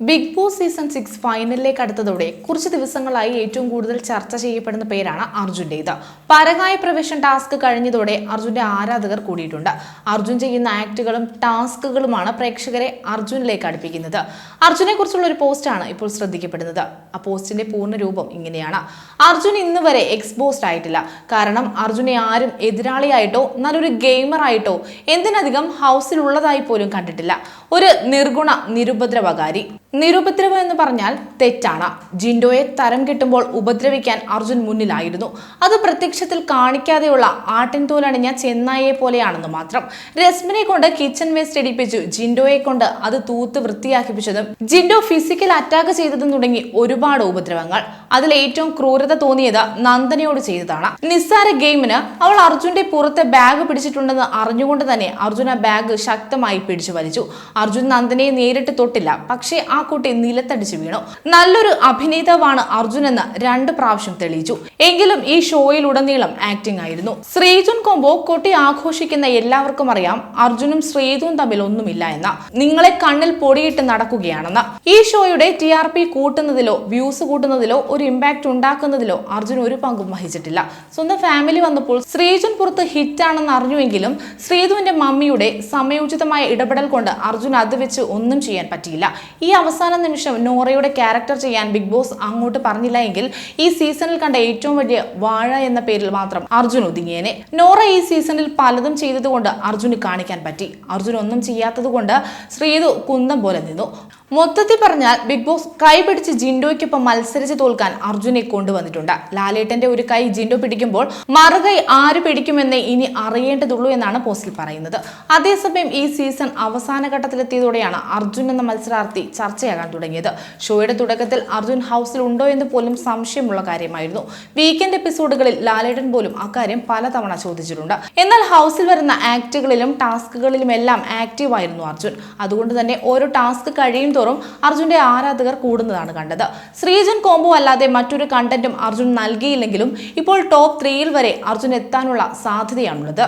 Big boss season six ഫൈനലിലേക്ക് അടുത്തതോടെ കുറച്ച് ദിവസങ്ങളായി ഏറ്റവും കൂടുതൽ ചർച്ച ചെയ്യപ്പെടുന്ന പേരാണ് അർജുന്റേത് പരകായ പ്രവേശൻ ടാസ്ക് കഴിഞ്ഞതോടെ അർജുന്റെ ആരാധകർ കൂടിയിട്ടുണ്ട്. അർജുൻ ചെയ്യുന്ന ആക്ടുകളും ടാസ്കുകളുമാണ് പ്രേക്ഷകരെ അർജുനിലേക്ക് അടുപ്പിക്കുന്നത്. അർജുനെ കുറിച്ചുള്ള ഒരു പോസ്റ്റാണ് ഇപ്പോൾ ശ്രദ്ധിക്കപ്പെടുന്നത്. ആ പോസ്റ്റിന്റെ പൂർണ രൂപം ഇങ്ങനെയാണ്. അർജുൻ ഇന്ന് വരെ എക്സ്പോസ്ഡ് ആയിട്ടില്ല. കാരണം അർജുനെ ആരും എതിരാളിയായിട്ടോ നല്ലൊരു ഗെയിമറായിട്ടോ എന്തിനധികം ഹൗസിലുള്ളതായി പോലും കണ്ടിട്ടില്ല. ഒരു നിർഗുണ നിരുപദ്രവകാരി. നിരുപദ്രവം എന്ന് പറഞ്ഞാൽ തെറ്റാണ്. ജിൻഡോയെ തരം കിട്ടുമ്പോൾ ഉപദ്രവിക്കാൻ അർജുൻ മുന്നിലായിരുന്നു. അത് പ്രത്യക്ഷത്തിൽ കാണിക്കാതെയുള്ള ആട്ടിൻതോലണിഞ്ഞ ചെന്നായിയെ പോലെയാണെന്ന് മാത്രം. രസ്മിനെ കൊണ്ട് കിച്ചൺ വേസ്റ്റ് ഇടിപ്പിച്ചു ജിൻഡോയെ കൊണ്ട് അത് തൂത്ത് വൃത്തിയാക്കിപ്പിച്ചതും ജിൻഡോ ഫിസിക്കൽ അറ്റാക്ക് ചെയ്തതും തുടങ്ങി ഒരുപാട് ഉപദ്രവങ്ങൾ. അതിൽ ഏറ്റവും ക്രൂരത തോന്നിയത് നന്ദനയോട് ചെയ്തതാണ്. നിസ്സാര ഗെയിമിന് അവൾ അർജുന്റെ പുറത്തെ ബാഗ് പിടിച്ചിട്ടുണ്ടെന്ന് അറിഞ്ഞുകൊണ്ട് തന്നെ അർജുൻ ആ ബാഗ് ശക്തമായി പിടിച്ചു വലിച്ചു. അർജുൻ നന്ദനയെ നേരിട്ട് തൊട്ടില്ല. പക്ഷേ ആ കുട്ടി നിലത്തടിച്ചു വീണു. നല്ലൊരു അഭിനേതാവാണ് അർജുൻ എന്ന് രണ്ട് പ്രാവശ്യം തെളിയിച്ചു. എങ്കിലും ഈ ഷോയിൽ ഉടനീളം ആക്ടിംഗ് ആയിരുന്നു. ശ്രീജുൻ കൊമ്പോ കൊട്ടി ആഘോഷിക്കുന്ന എല്ലാവർക്കും അറിയാം അർജുനും ശ്രീജും തമ്മിൽ ഒന്നുമില്ല എന്ന. നിങ്ങളെ കണ്ണിൽ പൊടിയിട്ട് നടക്കുകയാണെന്ന്. ഈ ഷോയുടെ ടി ആർ പി കൂട്ടുന്നതിലോ വ്യൂസ് കൂട്ടുന്നതിലോ ഒരു ഇമ്പാക്ട് ഉണ്ടാക്കുന്നതിലോ അർജുൻ ഒരു പങ്കും വഹിച്ചിട്ടില്ല. സ്വന്തം ഫാമിലി വന്നപ്പോൾ ശ്രീജൻ പുറത്ത് ഹിറ്റാണെന്ന് അറിഞ്ഞുവെങ്കിലും ശ്രീധുവിന്റെ മമ്മിയുടെ സമയോചിതമായ ഇടപെടൽ കൊണ്ട് അർജുൻ അത് വെച്ച് ഒന്നും ചെയ്യാൻ പറ്റിയില്ല. ഈ അവസാന നിമിഷം നോറയുടെ ക്യാരക്ടർ ചെയ്യാൻ ബിഗ് ബോസ് അങ്ങോട്ട് പറഞ്ഞില്ല എങ്കിൽ ഈ സീസണിൽ കണ്ട ഏറ്റവും വലിയ വാഴ എന്ന പേരിൽ മാത്രം അർജുൻ ഒതുങ്ങിയേനെ. നോറ ഈ സീസണിൽ പലതും ചെയ്തതുകൊണ്ട് അർജുന് കാണിക്കാൻ പറ്റി. അർജുൻ ഒന്നും ചെയ്യാത്തതുകൊണ്ട് ശ്രീതു കുന്തം പോലെ നിന്നു. മൊത്തത്തിൽ പറഞ്ഞാൽ ബിഗ് ബോസ് കൈ പിടിച്ച് ജിൻഡോയ്ക്കൊപ്പം മത്സരിച്ച് തോൽക്കാൻ അർജുനെ കൊണ്ടുവന്നിട്ടുണ്ട്. ലാലേട്ടന്റെ ഒരു കൈ ജിൻഡോ പിടിക്കുമ്പോൾ മറുകൈ ആര് പിടിക്കുമെന്ന് ഇനി അറിയേണ്ടതുള്ളൂ എന്നാണ് പോസ്റ്റിൽ പറയുന്നത്. അതേസമയം ഈ സീസൺ അവസാന ഘട്ടത്തിലെത്തിയതോടെയാണ് അർജുൻ എന്ന മത്സരാർത്ഥി ചർച്ചയാകാൻ തുടങ്ങിയത്. ഷോയുടെ തുടക്കത്തിൽ അർജുൻ ഹൗസിൽ ഉണ്ടോ എന്ന് പോലും സംശയമുള്ള കാര്യമായിരുന്നു. വീക്കെൻഡ് എപ്പിസോഡുകളിൽ ലാലേട്ടൻ പോലും അക്കാര്യം പലതവണ ചോദിച്ചിട്ടുണ്ട്. എന്നാൽ ഹൗസിൽ വരുന്ന ആക്ടുകളിലും ടാസ്കുകളിലും എല്ലാം ആക്റ്റീവായിരുന്നു അർജുൻ. അതുകൊണ്ട് തന്നെ ഓരോ ടാസ്ക് കഴിയും തോറും അർജുന്റെ ആരാധകർ കൂടുന്നതാണ് കണ്ടത്. ശ്രീജൻ കോംബോ അല്ലാതെ മറ്റൊരു കണ്ടന്റും അർജുൻ നൽകിയില്ലെങ്കിലും ഇപ്പോൾ ടോപ്പ് ത്രീയിൽ വരെ അർജുൻ എത്താനുള്ള സാധ്യതയാണുള്ളത്.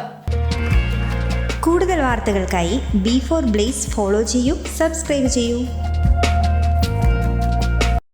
കൂടുതൽ വാർത്തകൾക്കായി ബി ഫോർ ബ്ലേസ് ഫോളോ ചെയ്യൂ സബ്സ്ക്രൈബ് ചെയ്യൂ.